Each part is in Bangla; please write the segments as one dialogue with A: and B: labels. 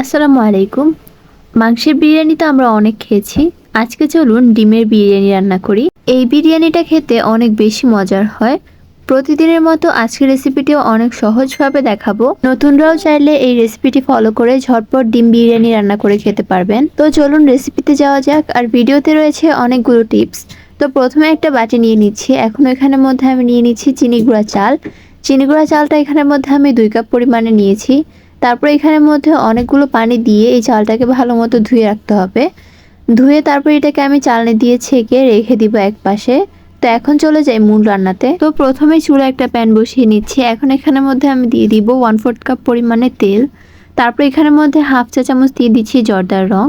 A: আসসালামু আলাইকুম। মাংসের বিরিয়ানি তো আমরা অনেক খেয়েছি। আজকে চলুন ডিমের বিরিয়ানি রান্না করি। এই বিরিয়ানিটা খেতে অনেক বেশি মজার হয়। প্রতিদিনের মতো আজকের রেসিপিটিও অনেক সহজভাবে দেখাবো। নতুনরাও চাইলে এই রেসিপিটি ফলো করে ঝটপট ডিম বিরিয়ানি রান্না করে খেতে পারবেন। তো চলুন রেসিপিতে যাওয়া যাক। আর ভিডিওতে রয়েছে অনেকগুলো টিপস। তো প্রথমে একটা বাটি নিয়ে নিচ্ছি। এখন এখানের মধ্যে আমি নিয়ে নিচ্ছি চিনি গুঁড়া চাল। চিনি গুঁড়া চালটা এখানের মধ্যে আমি দুই কাপ পরিমাণে নিয়েছি। তারপর এখানের মধ্যে অনেকগুলো পানি দিয়ে এই চালটাকে ভালো মতো ধুয়ে রাখতে হবে। ধুয়ে তারপর এটাকে আমি চালনি দিয়ে ছেঁকে রেখে দিব এক পাশে। তো এখন চলে যাই মূল রান্নাতে। তো প্রথমে চুলা একটা প্যান বসিয়ে নিচ্ছি। এখন এখানের মধ্যে আমি দিয়ে দিব ওয়ান ফোর্থ কাপ পরিমাণে তেল। তারপর এখানের মধ্যে হাফ চা চামচ দিয়ে দিচ্ছি জর্দার রং।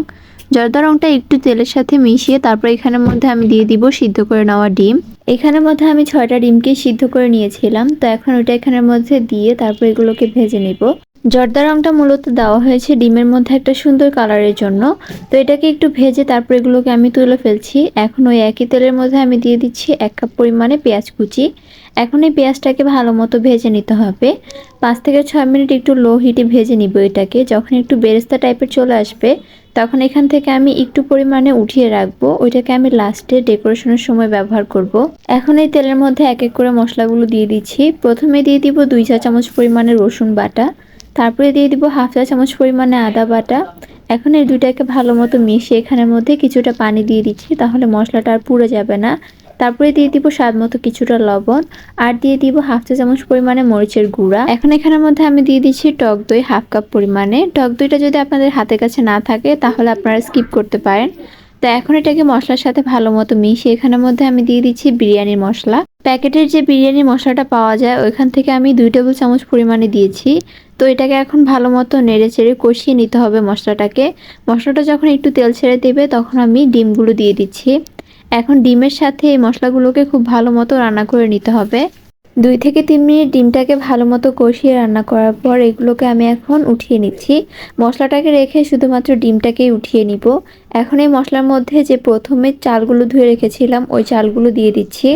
A: জর্দার রংটা একটু তেলের সাথে মিশিয়ে তারপর এখানের মধ্যে আমি দিয়ে দিব সিদ্ধ করে নেওয়া ডিম। এখানের মধ্যে আমি ছয়টা ডিমকে সিদ্ধ করে নিয়েছিলাম। তো এখন ওটা এখানের মধ্যে দিয়ে তারপর এগুলোকে ভেজে নিব। জর্দা রংটা মূলত দেওয়া হয়েছে ডিমের মধ্যে একটা সুন্দর কালারের জন্য। তো এটাকে একটু ভেজে তারপর এগুলোকে আমি তুলে ফেলছি। এখন ওই একই তেলের মধ্যে আমি দিয়ে দিচ্ছি এক কাপ পরিমাণে পেঁয়াজ কুচি। এখন এই পেঁয়াজটাকে ভালো মতো ভেজে নিতে হবে। পাঁচ থেকে ছয় মিনিট একটু লো হিটে ভেজে নিব এটাকে। যখন একটু বেরেস্তা টাইপের চলে আসবে, তখন এখান থেকে আমি একটু পরিমাণে উঠিয়ে রাখব। ওইটাকে আমি লাস্টে ডেকোরেশনের সময় ব্যবহার করব। এখন এই তেলের মধ্যে এক এক করে মশলাগুলো দিয়ে দিচ্ছি। প্রথমে দিয়ে দিব দুই চা চামচ পরিমাণে রসুন বাটা। তারপরে দিয়ে দিব হাফ চা চামচ পরিমাণে আদা বাটা। এখন এই দুইটাকে ভালো মতো মিশিয়ে এখানের মধ্যে কিছুটা পানি দিয়ে দিচ্ছি, তাহলে মশলাটা আর পুড়ে যাবে না। তারপরে দিয়ে দিব স্বাদ মতো কিছুটা লবণ, আর দিয়ে দিব হাফ চা চামচ পরিমাণে মরিচের গুঁড়া। এখন এখানের মধ্যে আমি দিয়ে দিচ্ছি টক দই হাফ কাপ পরিমাণে। টক দইটা যদি আপনাদের হাতের কাছে না থাকে, তাহলে আপনারা স্কিপ করতে পারেন। তো এখন এটাকে মশলার সাথে ভালো মতো মিশিয়ে এখানের মধ্যে আমি দিয়ে দিচ্ছি বিরিয়ানির মশলা। প্যাকেটের যে বিরিয়ানির মশলাটা পাওয়া যায়, ওইখান থেকে আমি দুই টেবিল চামচ পরিমাণে দিয়েছি। তো এটাকে এখন ভালো মতো নেড়ে চেড়ে কষিয়ে নিতে হবে মশলাটাকে। মশলাটা যখন একটু তেল ছেড়ে দেবে, তখন আমি ডিমগুলো দিয়ে দিচ্ছি। এখন ডিমের সাথে এই মশলাগুলোকে খুব ভালো মতো রান্না করে নিতে হবে। দুই থেকে তিন মিনিট ডিমটাকে ভালো মতো কষিয়ে রান্না করার পর এগুলোকে আমি এখন উঠিয়ে নিচ্ছি। মশলাটাকে রেখে শুধুমাত্র ডিমটাকেই উঠিয়ে নিব। এখন এই মশলার মধ্যে যে প্রথমে চালগুলো ধুয়ে রেখেছিলাম, ওই চালগুলো দিয়ে দিচ্ছি।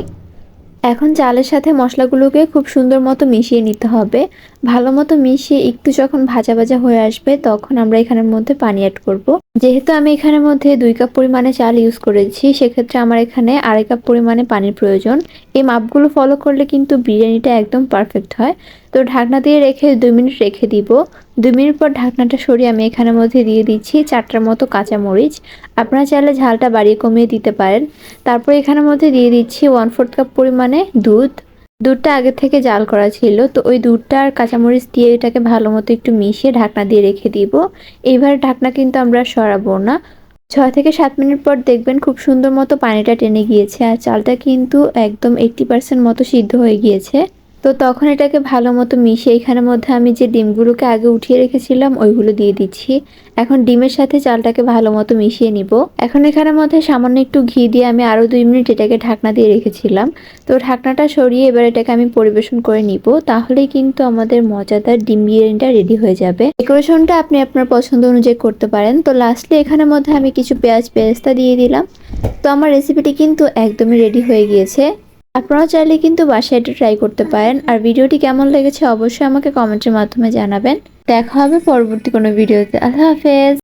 A: এখন চালের সাথে মশলাগুলোকে খুব সুন্দর মতো মিশিয়ে নিতে হবে। ভালো মতো মিশিয়ে একটু যখন ভাজা ভাজা হয়ে আসবে, তখন আমরা এখানের মধ্যে পানি অ্যাড করব। যেহেতু আমি এখানের মধ্যে দুই কাপ পরিমাণে চাল ইউজ করেছি, সেক্ষেত্রে আমার এখানে আড়াই কাপ পরিমাণে পানির প্রয়োজন। এই মাপগুলো ফলো করলে কিন্তু বিরিয়ানিটা একদম পারফেক্ট হয়। তো ঢাকনা দিয়ে রেখে দুই মিনিট রেখে দিব। দুই মিনিট পর ঢাকনাটা সরিয়ে আমি এখানের মধ্যে দিয়ে দিচ্ছি চারটার মতো কাঁচা মরিচ আপনারা চাইলে ঝালটা বাড়িয়ে কমিয়ে দিতে পারেন। তারপর এখানের মধ্যে দিয়ে দিচ্ছি ওয়ান ফোর্থ কাপ পরিমাণে দুধ। দুধটা আগে থেকে জাল করা ছিল, তো ওই দুধটা আর কাঁচামরিচ দিয়ে এটাকে ভালো মতো একটু মিশিয়ে ঢাকনা দিয়ে রেখে দিব। এইবার ঢাকনা কিন্তু আমরা সরাবো না। ছয় থেকে সাত মিনিট পর দেখবেন খুব সুন্দর মতো পানিটা টেনে গিয়েছে, আর চালটা কিন্তু একদম এইট্টি পার্সেন্ট মতো সিদ্ধ হয়ে গিয়েছে। তো তখন এটাকে ভালো মতো মিশিয়ে এখানের মধ্যে আমি যে ডিমগুলোকে আগে উঠিয়ে রেখেছিলাম, ওইগুলো দিয়ে দিচ্ছি। এখন ডিমের সাথে চালটাকে ভালো মতো মিশিয়ে নিব। এখন এখানের মধ্যে সামান্য একটু ঘি দিয়ে আমি আরও দুই মিনিট এটাকে ঢাকনা দিয়ে রেখেছিলাম। তো ঢাকনাটা সরিয়ে এবার এটাকে আমি পরিবেশন করে নিব। তাহলেই কিন্তু আমাদের মজাদার ডিম বিরিয়ানিটা রেডি হয়ে যাবে। ডেকোরেশনটা আপনি আপনার পছন্দ অনুযায়ী করতে পারেন। তো লাস্টলি এখানের মধ্যে আমি কিছু পেঁয়াজ পেস্তা দিয়ে দিলাম। তো আমার রেসিপিটি কিন্তু একদমই রেডি হয়ে গিয়েছে। আপনারাও চাইলে কিন্তু বাসায় এটা ট্রাই করতে পারেন। আর ভিডিওটি কেমন লেগেছে অবশ্যই আমাকে কমেন্টের মাধ্যমে জানাবেন। দেখা হবে পরবর্তী কোনো ভিডিওতে আল্লাহ হাফেজ।